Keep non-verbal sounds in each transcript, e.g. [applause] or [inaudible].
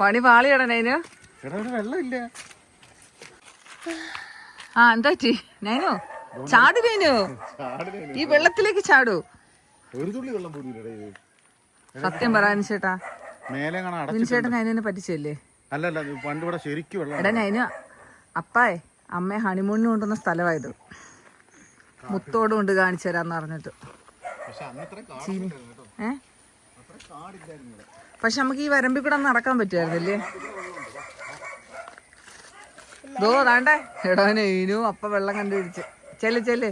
പണി പാളിയാടാ നൈനു. എടാ ഇവിടെ വെള്ളമില്ല ആ എന്താ ചി നൈനു ചാടു നൈനു. ഈ വെള്ളത്തിലേക്ക് ചാടൂ. ഒരു തുള്ളി വെള്ളം പോലും സത്യം പറയാൻ ചേട്ടാ വിൻചേട്ടൻ നൈനുവിനെ പറ്റിച്ചല്ലേ അല്ലല്ല പണ്ട് ഇവിടെ ശരിക്കും വെള്ളം എടാ നൈനു അപ്പായേ അമ്മയെ ഹണിമൂണിന് കൊണ്ടുവന്ന സ്ഥലമായത്. മുത്തോട് കൊണ്ട് കാണിച്ചു തരാന്ന് പറഞ്ഞിട്ട്. ഏ? പക്ഷെ നമുക്ക് ഈ വരമ്പിൽ കൂടെ നടക്കാൻ പറ്റുമായിരുന്നില്ലേ? ദോ താണ്ടേ എടോനെ ഇനു അപ്പ വെള്ളം കണ്ടുപിടിച്ച്. ചെല്ല് ചെല്ല്.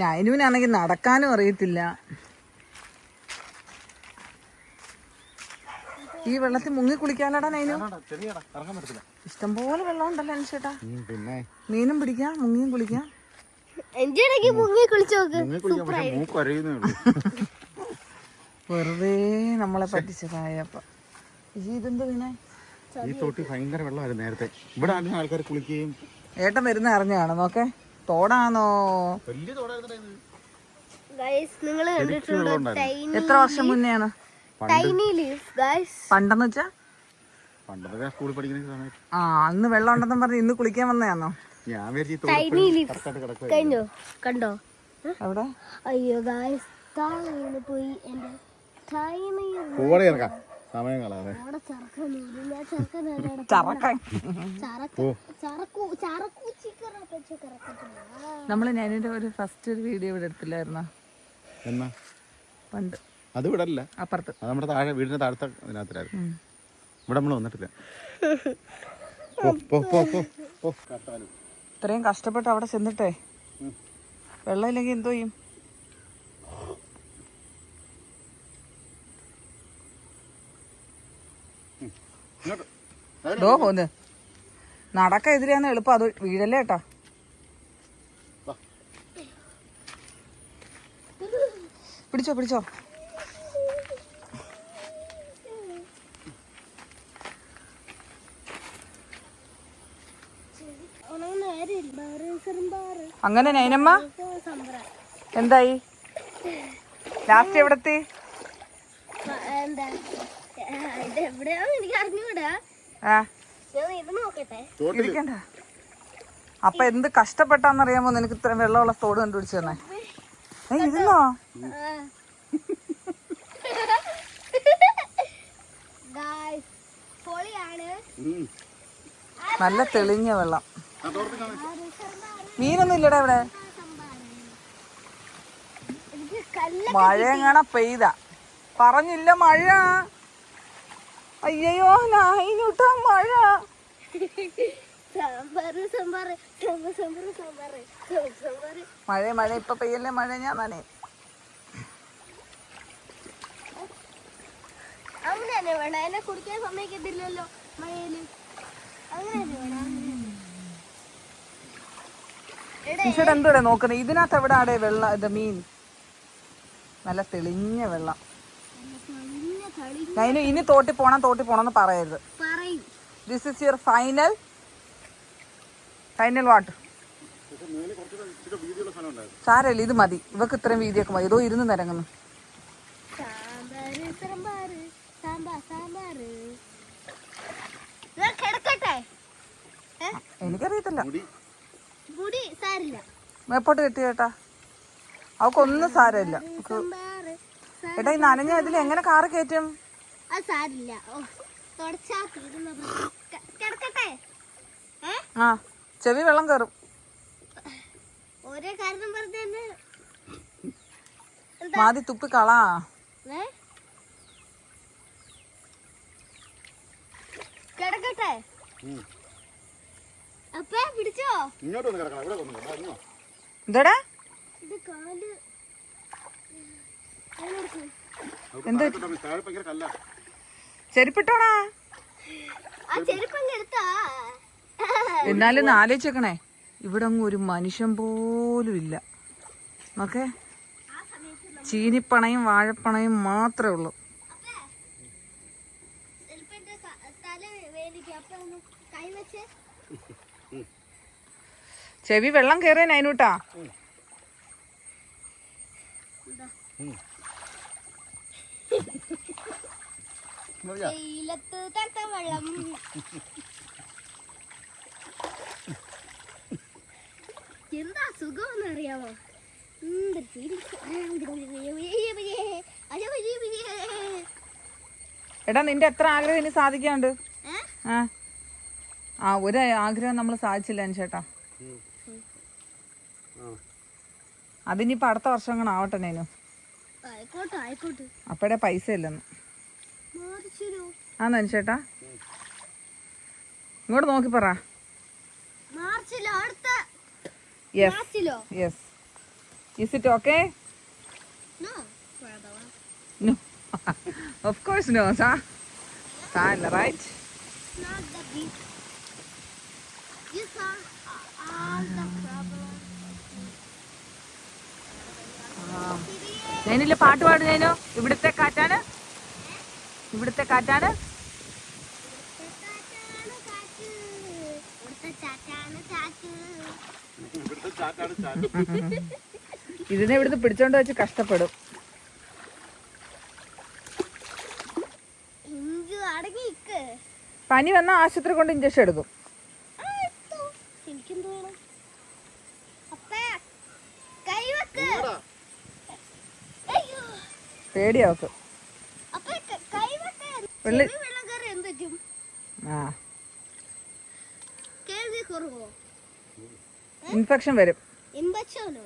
നൈനുവിനാണെങ്കിൽ നടക്കാനും അറിയത്തില്ല. ഈ വെള്ളത്തിൽ മുങ്ങി കുളിക്കാനടാ നൈനു? ഇഷ്ടംപോലെ വെള്ളം ഉണ്ടല്ലോ അനുഷേട്ടാ പിന്നെ? മീനും പിടിക്കാം മുങ്ങിയും കുളിക്കാം. എന്റെ ഇടയ്ക്ക് മുങ്ങി കുളിച്ചു നോക്ക്. നിങ്ങൾ കുളിക്കാൻ പക്ഷെ മൂക്ക് അരയുന്നേ ഉള്ളൂ. വെറുതെ നമ്മളെ പറ്റിച്ചതായപ്പ. ഇതെന്ത് വീണേ? ഈ തോട്ടി ഭയങ്കര വെള്ളമായിരുന്നു നേരത്തെ. ഇവിടെ ആദ്യം ആൾക്കാർ കുളിക്കുകയും ഏട്ടൻ വരുന്ന അറിഞ്ഞാണ് നോക്കേ. തോടാണോ? വലിയ തോടായിരുന്നു നിങ്ങൾ കണ്ടിട്ടുണ്ടോ എത്ര വർഷം മുന്നെയാണ്? പണ്ടെന്ന് വെച്ചാ? പണ്ടത്തെ സ്കൂളിൽ പഠിക്കുന്ന സമയത്ത്. ആ അന്ന് വെള്ളം ഉണ്ടെന്നും പറഞ്ഞ് ഇന്ന് കുളിക്കാൻ വന്നതാണോ ഞാൻ കഴിഞ്ഞോ? കണ്ടോ? അവിടെ അയ്യോ താഴെ പോയി എന്റെ സമയം കളാതെ നമ്മൾ ഞാനിന്റെ ഒരു ഫസ്റ്റ് ഒരു വീഡിയോ ഇവിടെ എടുത്തില്ലായിരുന്നോ? എന്നാ? പണ്ട്. അത് ഇവിടെ അല്ല അപ്പുറത്ത്. അത് നമ്മുടെ താഴെ വീടിന്റെ താഴത്തെ അതിനകത്തിലായിരുന്നു. ഇവിടെ നമ്മൾ വന്നിട്ടില്ല. [laughs] ഇത്രയും കഷ്ടപ്പെട്ട് അവിടെ ചെന്നിട്ടേ. വെള്ളം ഇല്ലെങ്കിൽ എന്തോ ചെയ്യും. ഡോ പോന്ന് നടക്ക എതിരെയാന്ന് എളുപ്പം. അത് വീഴല്ലേ കേട്ടാ. പിടിച്ചോ പിടിച്ചോ. അങ്ങനെ നൈനമ്മ? എന്തായി? ലാസ്റ്റ് എവിടത്തെ? എന്താ? ആ, എനിക്ക് അറിഞ്ഞൂടാ. ആ. ഇത് നോക്കട്ടെ. തോട്ടിൽ. ഇരിക്കണ്ട. അപ്പൊ എന്ത് കഷ്ടപ്പെട്ടാന്നറിയാമോ നിനക്ക് ഇത്രയും വെള്ളമുള്ള തോട് കണ്ടുപിടിച്ചു തന്നെ? ഏ ഇരുന്നോ? നല്ല തെളിഞ്ഞ വെള്ളം. മീനൊന്നും ഇല്ലടാ ഇവിടെ. മഴ എങ്ങാണ പെയ്ത. പറഞ്ഞില്ല മഴ. അയ്യോ നായിനുട്ടാ മഴ. മഴ മഴ ഇപ്പൊ പെയ്യല്ലേ മഴ ഞാൻ നനേ അങ്ങനെ വേണം. എന്നെ കുടിക്കാൻ സമയക്കത്തില്ലല്ലോ മഴയിൽ. അങ്ങനെ വേണം. ഈശ്വര എന്തോടെ നോക്കുന്നത് ഇതിനകത്ത് എവിടെ ആടെ വെള്ളം ഇത് മീൻ? നല്ല തെളിഞ്ഞ വെള്ളം. തെളിഞ്ഞ കളി നൈനു ഇനി തോട്ടി പോണം തോട്ടി പോണം എന്ന് പറയരുത്. പറയും. This is your final final what സാരല്ല ഇത് മതി. ഇവക്ക് ഇത്രയും വീതിയൊക്കെ മതി. ഇതോ ഇരുന്ന് നിരങ്ങുന്നു. ഞാൻ? എനിക്കറിയത്തില്ല. മേപ്പോട്ട് കെട്ടി കേട്ടാ അവക്കൊന്നും സാരമില്ല. ഏട്ടാ എടാ ഈ നനഞ്ഞ ഇതിൽ എങ്ങനെ കാറ് കയറ്റും? ആ ചെവി വെള്ളം കയറും. മാതി തുപ്പി കളാ. കിടക്കട്ടെ. പിടിച്ചോ? ഇങ്ങോട്ട് കിടക്കണം. ഇവിടെ കിടക്കണം. എന്താടാ? ഇത് കാൽ. താഴെ ഭയങ്കര കല്ലാ. ചെരുപ്പിട്ടോടാ. ആ ചെരുപ്പങ്ങ് എടുത്താ. എന്നാലും ആലോചിക്കണേ ആലോചിച്ചേക്കണേ. ഇവിടെ അങ്ങ് ഒരു മനുഷ്യൻ പോലും ഇല്ല. ഓക്കെ? ചീനിപ്പണയും വാഴപ്പണയും മാത്രമേ ഉള്ളൂ. കൈ വെച്ച്. ചെവി വെള്ളം കയറിയ നൈനൂട്ടാ എന്താ? വെയിലത്ത് വെള്ളം സുഖമെന്ന് അറിയാമോ. എടാ നിന്റെ എത്ര ആഗ്രഹം ഇനി സാധിക്കാണ്ട് ഏ? ആ ഒരു ആഗ്രഹം നമ്മൾ സാധിച്ചില്ല ചേട്ടാ. അതിനിപ്പോ അടുത്ത വർഷം ആവട്ടെ നേനു. അപ്പഴേ പൈസ ഇല്ലെന്ന്. മാറിച്ചിരോ. ആ ചേട്ടാ. ഇങ്ങോട്ട് നോക്കി പറ. Yes is it okay no of course no സാ സാ അല്ല റൈറ്റ് not the beat. നേനില്ല പാട്ട് പാടും നേനു ഇവിടുത്തെ കാറ്റാണ് ഇവിടുത്തെ കാറ്റാണ്. ഇതിനെ ഇവിടുന്ന് പിടിച്ചോണ്ട് വെച്ച് കഷ്ടപ്പെടും. പനി വന്നാൽ ആശുപത്രി കൊണ്ട് ഇഞ്ചക്ഷൻ എടുക്കും ആ, എടുത്തോ. എനിക്കും തോന്നും അപ്പേ കൈ വെക്ക് ഇങ്ങോട്ടാ. അയ്യോ പേടിയാ അവക്ക് കൈ വെക്ക് വെള്ളി- ആ. ഇൻഫെക്ഷൻ വരും. ഇമ്പച്ചോനോ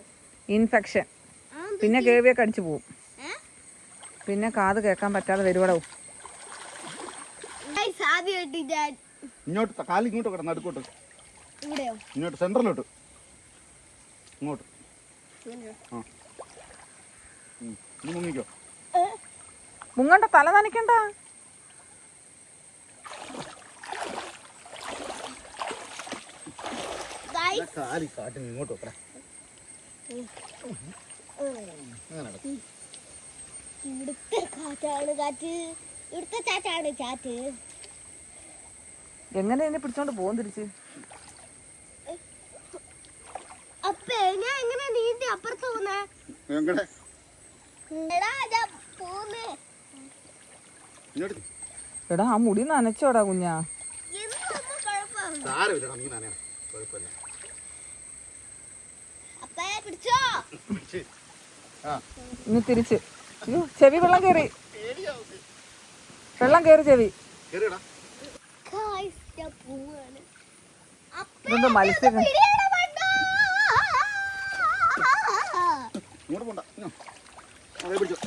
ഇൻഫെക്ഷൻ. പിന്നെ കേവിയൊക്കെ അടിച്ചു പോവും. പിന്നെ കാത് കേൾക്കാൻ പറ്റാതെ വരുവടവും ഇങ്ങോട്ട് കാൽ ഇങ്ങോട്ട് കിടന്ന് അടുക്കോട്ട്. ഇവിടെയോ? ഇങ്ങോട്ട് സെൻട്രലോട്ട് ഇങ്ങോട്ട്? ആ. മുങ്ങിക്കോ? മുങ്ങണ്ട തല നനയ്ക്കണ്ട. ഗൈസ്, കാലി കാട്ടിന് ഇങ്ങോട്ട് വെക്കടാ. അങ്ങനെ കിടക്ക്. ഇവിടുത്തെ കാറ്റാണ് കാറ്റ്. ഇവിടുത്തെ ചാറ്റാണ് ചാറ്റ്. എങ്ങനെ എന്നെ പിടിച്ചോണ്ട് പോകും തിരിച്ച്? അപ്പേ ഞാൻ എങ്ങനെ നീന്തി അപ്പുറത്ത് പോന്നേ? എങ്ങടെ എടാ ഞാൻ പോന്നേ. എടാ ആ മുടി നനച്ചോടാ കുഞ്ഞാ. ഇനി തിരിച്ച്. ചെവി വെള്ളം കേറി. വെള്ളം കേറി ചെവി. മത്സ്യം പിടിയുടെ മണ്ട. ഇങ്ങോട്ട് പോണ്ട. പിടിച്ചോ.